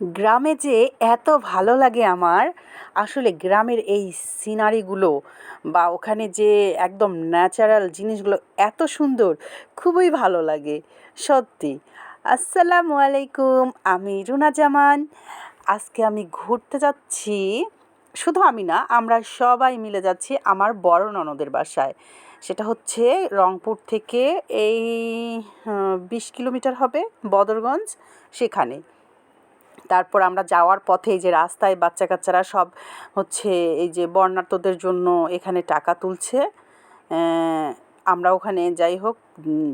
গ্রামে যে এত ভালো লাগে আমার, আসলে গ্রামের এই সিনারিগুলো বা ওখানে যে একদম ন্যাচারাল জিনিসগুলো এত সুন্দর, খুবই ভালো লাগে, সত্যি। আসসালামু আলাইকুম, আমি রুনা জামান। আজকে আমি ঘুরতে যাচ্ছি, শুধু আমি না, আমরা সবাই মিলে যাচ্ছি আমার বড় ননদের বাসায়। সেটা হচ্ছে রংপুর থেকে এই বিশ কিলোমিটার হবে বদরগঞ্জ, সেখানে। তারপর আমরা যাওয়ার পথে যে রাস্তায় বাচ্চা কাচ্চারা সব হচ্ছে এই যে বর্ণার্থদের জন্য এখানে টাকা তুলছে আমরা ওখানে যাই হোক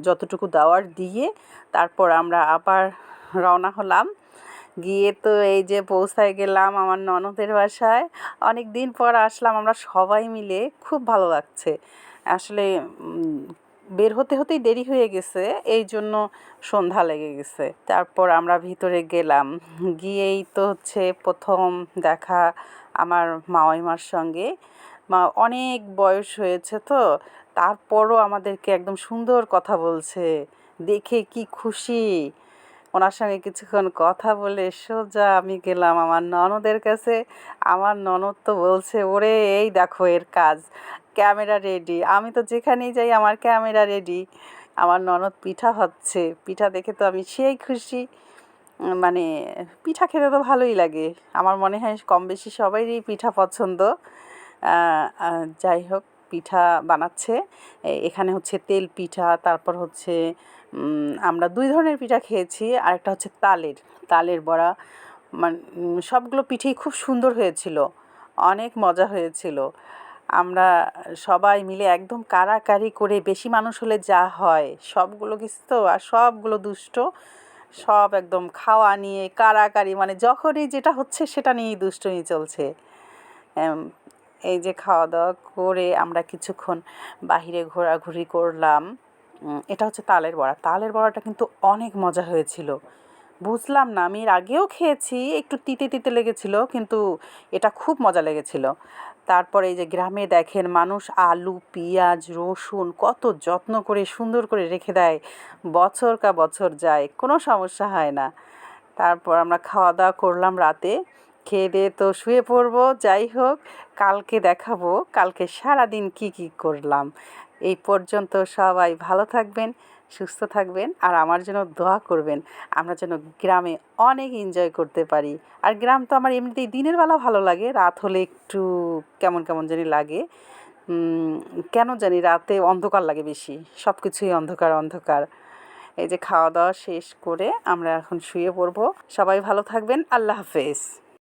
যতটুকু দেওয়ার দিয়ে তারপর আমরা আবার রওনা হলাম। গিয়ে তো এই যে পৌঁছায় গেলাম আমার ননদের বাসায়। অনেক দিন পর আসলাম আমরা সবাই মিলে, খুব ভালো লাগছে। আসলে বের হতে হতেই দেরি হয়ে গেছে এই জন্য সন্ধ্যা লেগে গেছে। তারপর আমরা ভিতরে গেলাম। গিয়েই তো হচ্ছে প্রথম দেখা আমার মাওয়াইমার সঙ্গে। মা, অনেক বয়স হয়েছে তো, তারপরও আমাদেরকে একদম সুন্দর কথা বলছে। দেখে কি খুশি। ওনার সঙ্গে কিছুক্ষণ কথা বলে সোজা আমি গেলাম আমার ননদের কাছে। আমার ননদ তো বলছে, ওরে, এই দেখো এর কাজ। Camera ready. আমি তো যেখানেই যাই আমার ক্যামেরা রেডি। আমার ননদ পিঠা হচ্ছে। পিঠা দেখে তো আমি সেই খুশি। মানে পিঠা খেতে তো ভালোই লাগে। আমার মনে হয় কম বেশি সবাইরই পিঠা পছন্দ। যাই হোক, পিঠা বানাচ্ছে। এখানে হচ্ছে তেল পিঠা, তারপর হচ্ছে আমরা দুই ধরনের পিঠা খেয়েছি। আর একটা হচ্ছে তালের। তালের বড়া। মানে সবগুলো পিঠেই খুব সুন্দর হয়েছিল। অনেক মজা হয়েছিল। আমরা সবাই মিলে একদম কারাকারি করে বেশি মানুষ হলে যা হয়, সবগুলো কিছু তো, আর সবগুলো দুষ্ট। সব একদম খাওয়া নিয়ে কারাকারি মানে যখনই যেটা হচ্ছে সেটা নিয়েই দুষ্টুমি চলছে। এই যে খাওয়া দাওয়া করে আমরা কিছুক্ষণ বাহিরে ঘোরাঘুরি করলাম। এটা হচ্ছে তালের বড়া। তালের বড়াটা কিন্তু অনেক মজা হয়েছিল। বুঝলাম না, আমি এর আগেও খেয়েছি, একটু তিতে তিতে লেগেছিল, কিন্তু এটা খুব মজা লেগেছিল। তারপরে এই যে গ্রামে দেখেন, মানুষ আলু, পেঁয়াজ, রসুন কত যত্ন করে, সুন্দর করে রেখে দেয়, বছর কা বছর যায়, কোনো সমস্যা হয় না। তারপর আমরা খাওয়া দাওয়া করলাম রাতে, খেয়ে দিয়ে তো শুয়ে পড়ব, যাই হোক, কালকে দেখাবো, কালকে সারাদিন কি কি করলাম। এই পর্যন্ত সবাই ভালো থাকবেন, সুস্থ থাকবেন আর আমার জন্য দোয়া করবেন। আমরা যেন গ্রামে অনেক এনজয় করতে পারি। আর গ্রাম তো আমার এমনিতেই দিনের বেলা ভালো লাগে, রাত হলে একটু কেমন কেমন জানি লাগে। কেন জানি রাতে অন্ধকার লাগে বেশি সব কিছুই অন্ধকার অন্ধকার। এই যে খাওয়া দাওয়া শেষ করে আমরা এখন শুয়ে পড়ব। সবাই ভালো থাকবেন, আল্লাহ হাফেজ।